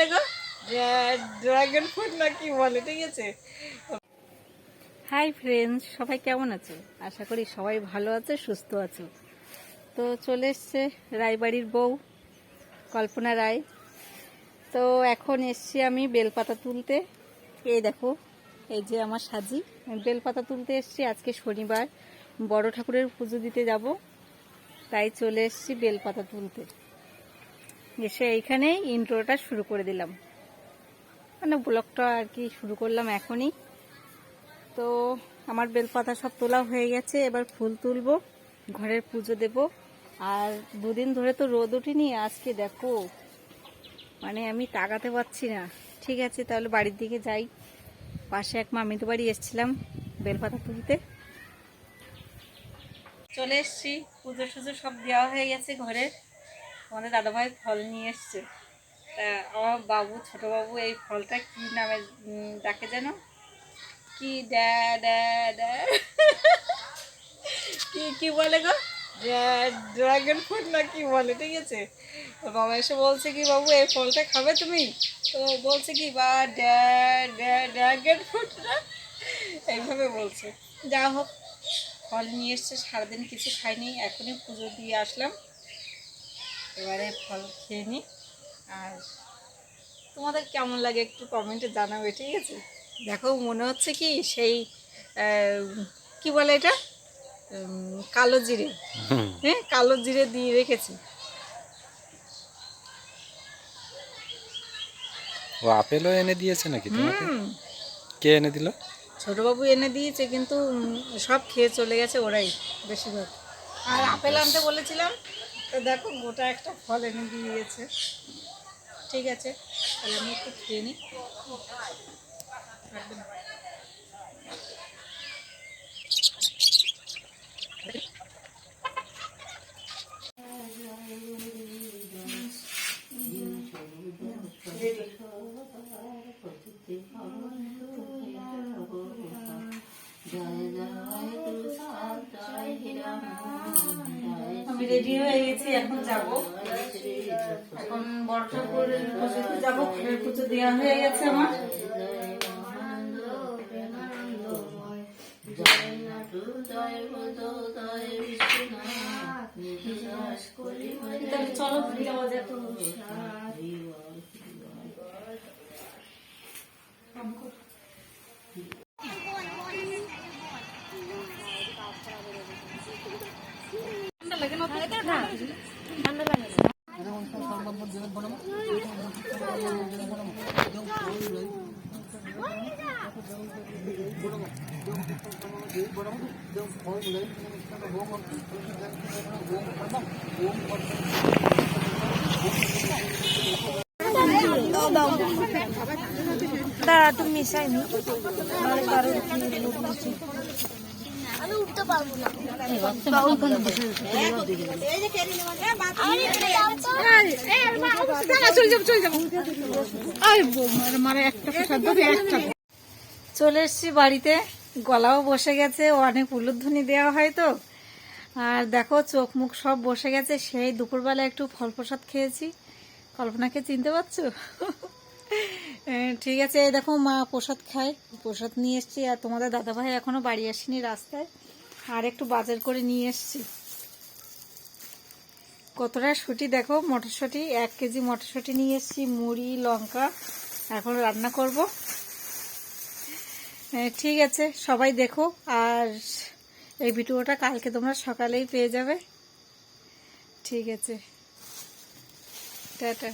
বলে গো? Dragon fruit না কি বলে, ঠিক আছে? হাই ফ্রেন্ডস, সবাই কেমন আছো? আশা করি সবাই ভালো আছে, সুস্থ আছো। তো চলে এসছে রায়বাড়ির বউ, কল্পনা রায়। তো এখন এসছি আমি বেলপাতা তুলতে। এই দেখো, এই যে আমার সাজি। বেলপাতা তুলতে এসছি, আজকে শনিবার। বড় ঠাকুরের পুজো দিতে যাব, তাই চলে এসছি বেলপাতা তুলতে। এসে এইখানে ইন্ট্রোটা শুরু করে দিলাম। মানে ব্লগটা আর কি শুরু করলাম এখনই। তো আমার বেলপাতা সব তোলা হয়ে গেছে, এবার ফুল তুলবো, ঘরের পুজো দেব। আর দুদিন ধরে তো রোদ উঠিনি আজকে দেখো মানে আমি তাকাতে পারছি না। ঠিক আছে, তাহলে বাড়ির দিকে যাই। পাশে এক মামিতো বাড়ি এসছিলাম বেলপাতা তুলতে। চলে এসছি পুজো সুজো সব দেওয়া হয়ে গেছে ঘরে। আমাদের দাদাভাই ফল নিয়ে এসছে। তা আমার বাবু, ছোট বাবু এই ফলটা কি নামে ডাকে যেন? কি ড্যা ড্যা ড্যা? কি কি বলে গো? ড্রাগন ফ্রুট না কি বলে, ঠিক আছে? বাবা এসে বলছে কি, বাবু, এই ফলটা খাবে তুমি? তো বলছে কি, বা ড্রাগন ফ্রুট না? এইভাবে বলছে। যা হোক, ফল নিয়ে এসছে, সারাদিন কিছু খাইনি, এখনই পুজো দিয়ে আসলাম। এবারে ফল খেয়ে নিই। আর তোমাদের কেমন লাগে একটু কমেন্টে জানাবে ঠিক আছে? দেখো মনে হচ্ছে কি সেই কি বলে এটা? কালো জিরে। হ্যাঁ কালো জিরে দিয়ে রেখেছি। ও আপেলও এনে দিয়েছে নাকি তোমাকে? কে এনে দিল? ছোটবাবু এনে দিয়েছে কিন্তু সব খেয়ে চলে গেছে ওরাই বেশিরভাগ। আর আপেল আনতে বলেছিলাম তো দেখো গোটা একটা ফল এনে দিয়ে দিয়েছে ঠিক আছে তাহলে আমি একটু খেয়ে নিই একদম। আমি রেডি হয়ে গেছি, এখন যাব। এখন বড় ঠাকুরের পুজোতে যাব ঘরের পুজো দেওয়া হয়ে গেছে আমার। চলো যাক ঠান্ডা দাঁড়া তুমি মিশাইনি আমি উঠতে পারব না। চলে এসছি বাড়িতে। গলাও বসে গেছে, অনেক উলুধ্বনি দেওয়া হয় তো। আর দেখো চোখ মুখ সব বসে গেছে। সেই দুপুরবেলা একটু ফল প্রসাদ খেয়েছি। কল্পনাকে চিনতে পারছ? ঠিক আছে দেখো, মা প্রসাদ খায়। প্রসাদ নিয়ে এসছি, আর তোমাদের দাদাভাই এখনও বাড়ি আসেনি রাস্তায়। আর একটু বাজার করে নিয়ে এসছি। কতটা শুটি দেখো, মটরশুঁটি, এক কেজি মটরশুঁটি নিয়ে এসছি, মুড়ি, লঙ্কা। এখন রান্না করব। ঠিক আছে, সবাই দেখো, আর এই ভিডিওটা কালকে তোমরা সকালেই পেয়ে যাবে। ঠিক আছে। টাটা।